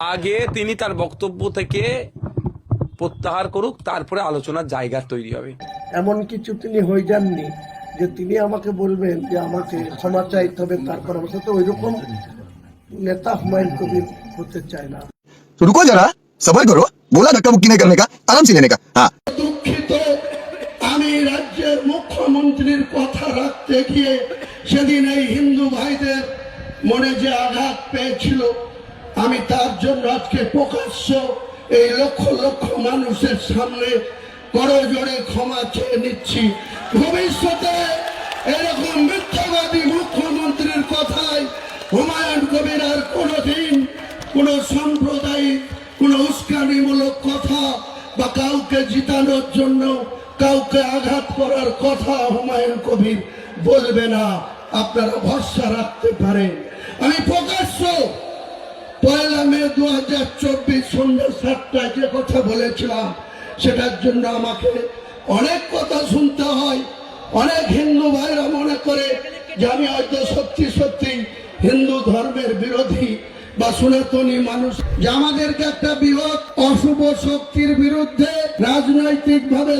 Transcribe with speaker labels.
Speaker 1: আগে তিনি তার বক্তব্য থেকে প্রত্যাহার করুক তারপরে আলোচনার জায়গা তৈরি হবে
Speaker 2: এমন কিছু তিনি হয়ে যাননি যে তিনি আমাকে বলবেন যে আমাকে ক্ষমা চাইতে হবে তারপর আমার সাথে ওই রকম নেতা হুমায়ুন কবির হতে চায় না
Speaker 3: तो रुको जरा सबर करो बोला धक्का मुक्की नहीं करने का आराम से लेने का हाँ
Speaker 4: দুঃখিত আমি রাজ্যের মুখ্যমন্ত্রীর কথা রাখতে গিয়ে সেদিন এই হিন্দু ভাইদের মনে যে আঘাত পেয়েছিল আমি তার জন্য আজকে প্রকাশ্য এই লক্ষ লক্ষ মানুষের সামনে করজোড়ে ক্ষমা চেয়ে নিচ্ছি। ভবিষ্যতে এরকম মিথ্যাবাদী মুখ্যমন্ত্রীর কথায় হুমায়ুন কবির আর কোনোদিন কোন সাম্প্রদায়িক, কোন উস্কানিমূলক কথা বা কাউকে জিতানোর জন্য কাউকে আঘাত করার কথা হুমায়ুন কবির বলবে না। আপনারা ভরসা রাখতে পারেন। আমি প্রকাশ্য দু হাজার চব্বিশ সন্ধ্যা সাতটায় যে কথা বলেছিলাম, সেটার জন্য আমাকে অনেক কথা শুনতে হয়। অনেক হিন্দু ভাইরা মনে করে যে আমি হয়তো সত্যি সত্যি হিন্দু ধর্মের বিরোধী বা সনাতনী মানুষ। যে আমাদেরকে একটা বৃহৎ অশুভ শক্তির বিরুদ্ধে রাজনৈতিক ভাবে